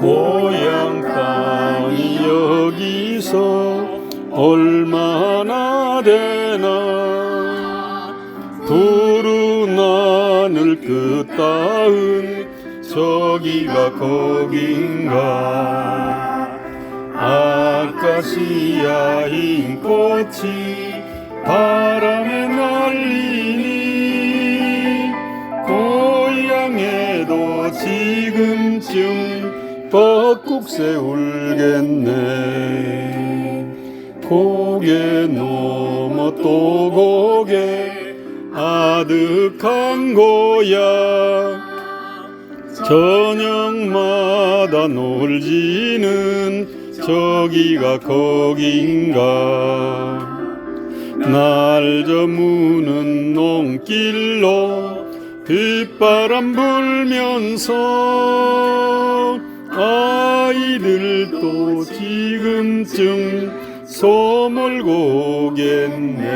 고향 땅이 여기서 얼마나 되나? 푸른 하늘 끝 따은 저기가 거긴가? 아카시아인 꽃이 바람에 날리니? 고향에도 지금쯤 벚국새 울겠네. 고개 넘어 또 고개 아득한 고향 저녁마다 놀지는 저기가 거긴가. 날 저무는 농길로 빗바람 불면서 너희들도 지금쯤 소몰 고겠네.